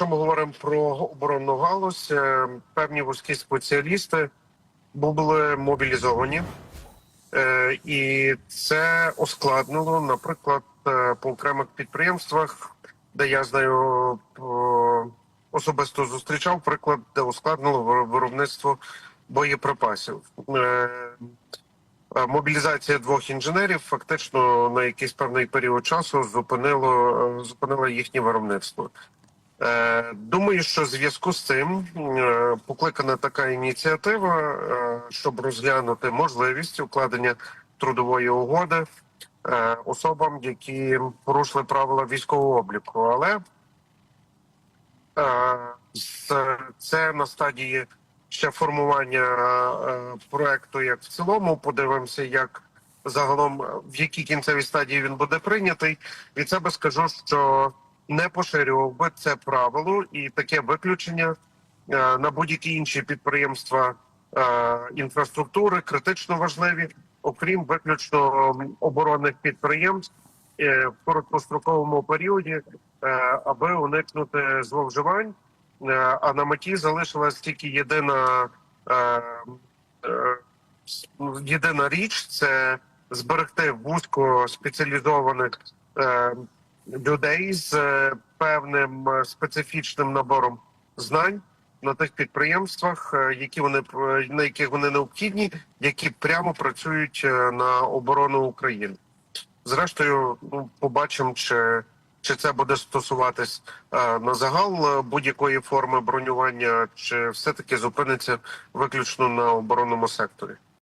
Якщо ми говоримо про оборонну галузь, е, певні вузькі спеціалісти були мобілізовані, Е, і це ускладнило, наприклад, е, по окремих підприємствах, де я знаю особисто зустрічав приклад, де ускладнило виробництво боєприпасів. Мобілізація двох інженерів фактично на якийсь певний період часу зупинило зупинила їхнє виробництво. Е, Думаю, що в зв'язку з цим е, покликана така ініціатива, е, щоб розглянути можливість укладення трудової угоди особам, які порушили правила військового обліку. Але це на стадії ще формування проекту, як в цілому. Подивимося, як загалом в якій кінцевій стадії він буде прийнятий. Від себе скажу, що не поширював би це правило і таке виключення е, на будь-які інші підприємства е, інфраструктури критично важливі, окрім виключно оборонних підприємств е, в короткостроковому періоді, аби уникнути зловживань. А на меті залишилась тільки єдина єдина річ це зберегти вузько спеціалізованих людей з е, певним е, специфічним набором знань на тих підприємствах, е, які вони на яких вони необхідні, які прямо працюють на оборону України. Зрештою, ну побачимо, чи, чи це буде стосуватись на загал будь-якої форми бронювання, чи все таки зупиниться виключно на оборонному секторі.